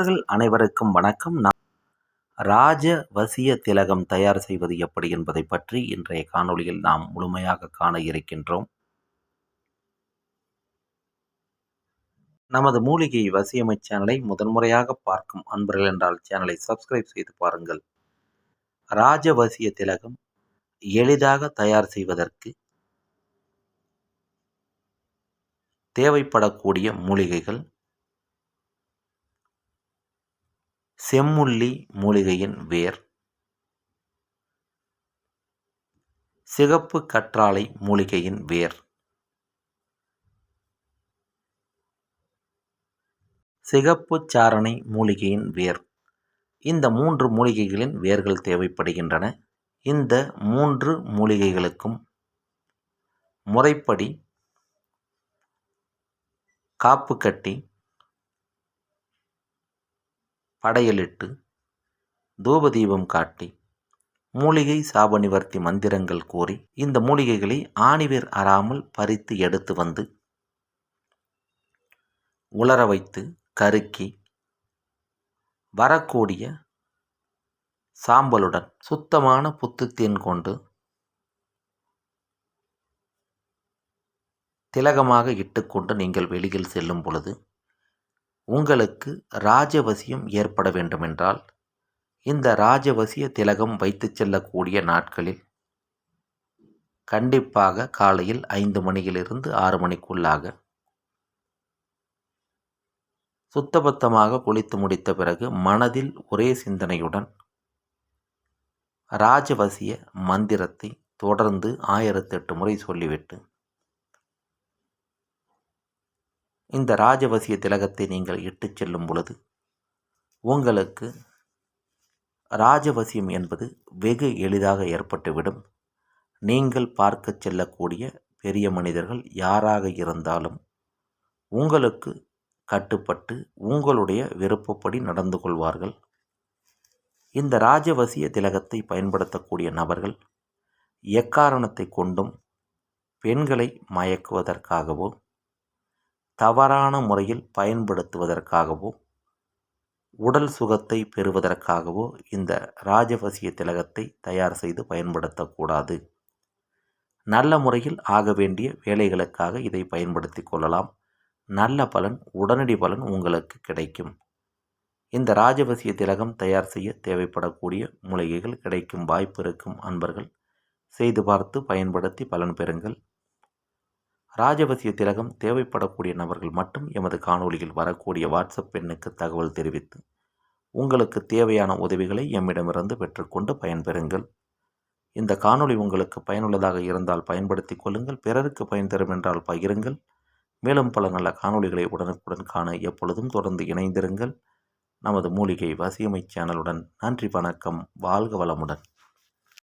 நண்பர்கள் அனைவருக்கும் வணக்கம். நான் ராஜ வசிய திலகம் தயார் செய்வது எப்படி என்பதை பற்றி இன்றைய காணொளியில் நாம் முழுமையாக காண இருக்கின்றோம். நமது மூலிகை வசியமை சேனலை முதன்முறையாக பார்க்கும் அன்பர்கள் என்றால் சேனலை சப்ஸ்கிரைப் செய்து பாருங்கள். ராஜவசிய திலகம் எளிதாக தயார் செய்வதற்கு தேவைப்படக்கூடிய மூலிகைகள் செம்முள்ளி மூலிகையின் வேர். சிகப்பு கற்றாழை மூலிகையின் வேர். சிகப்பு சாரணை மூலிகையின் வேர். இந்த மூன்று மூலிகைகளின் வேர்கள் தேவைப்படுகின்றன. இந்த மூன்று மூலிகைகளுக்கும் முறைப்படி காப்பு கட்டி படையலிட்டு தூபதீபம் காட்டி மூலிகை சாப நிவர்த்தி மந்திரங்கள் கூறி இந்த மூலிகைகளை ஆணிவேர் அறாமல் பறித்து எடுத்து வந்து உலர வைத்து கருக்கி வரக்கூடிய சாம்பலுடன் சுத்தமான புத்துத்தேன் கொண்டு திலகமாக இட்டுக்கொண்டு நீங்கள் வெளியில் செல்லும் பொழுது உங்களுக்கு ராஜவசியம் ஏற்பட வேண்டுமென்றால் இந்த ராஜவசிய திலகம் வைத்து செல்லக்கூடிய நாட்களில் கண்டிப்பாக காலையில் ஐந்து மணியிலிருந்து ஆறு மணிக்குள்ளாக சுத்தபத்தமாக குளித்து முடித்த பிறகு மனதில் ஒரே சிந்தனையுடன் ராஜவசிய மந்திரத்தை தொடர்ந்து ஆயிரத்தெட்டு முறை சொல்லிவிட்டு இந்த ராஜவசிய திலகத்தை நீங்கள் இட்டு செல்லும் பொழுது உங்களுக்கு ராஜவசியம் என்பது வெகு எளிதாக ஏற்பட்டுவிடும். நீங்கள் பார்க்க செல்லக்கூடிய பெரிய மனிதர்கள் யாராக இருந்தாலும் உங்களுக்கு கட்டுப்பட்டு உங்களுடைய விருப்பப்படி நடந்து கொள்வார்கள். இந்த ராஜவசிய திலகத்தை பயன்படுத்தக்கூடிய நபர்கள் எக்காரணத்தை கொண்டும் பெண்களை மயக்குவதற்காகவோ தவறான முறையில் பயன்படுத்துவதற்காகவோ உடல் சுகத்தை பெறுவதற்காகவோ இந்த ராஜவசிய திலகத்தை தயார் செய்து பயன்படுத்தக்கூடாது. நல்ல முறையில் ஆக வேண்டிய வேலைகளுக்காக இதை பயன்படுத்தி கொள்ளலாம். நல்ல பலன் உடனடி பலன் உங்களுக்கு கிடைக்கும். இந்த ராஜவசிய திலகம் தயார் செய்ய தேவைப்படக்கூடிய மூலிகைகள் கிடைக்கும் வாய்ப்பு இருக்கும். அன்பர்கள் செய்து பார்த்து பயன்படுத்தி பலன் பெறுங்கள். ராஜவசிய திலகம் தேவைப்படக்கூடிய நபர்கள் மட்டும் எமது காணொலியில் வரக்கூடிய வாட்ஸ்அப் பெண்ணுக்கு தகவல் தெரிவித்து உங்களுக்கு தேவையான உதவிகளை எம்மிடமிருந்து பெற்றுக்கொண்டு பயன்பெறுங்கள். இந்த காணொளி உங்களுக்கு பயனுள்ளதாக இருந்தால் பயன்படுத்தி கொள்ளுங்கள் பிறருக்கு பயன் தரும் என்றால் பகிருங்கள். மேலும் பல நல்ல காணொளிகளை உடனுக்குடன் காண எப்பொழுதும் தொடர்ந்து இணைந்திருங்கள். நமது மூலிகை வசியமை சேனலுடன் நன்றி வணக்கம் வாழ்க வளமுடன்.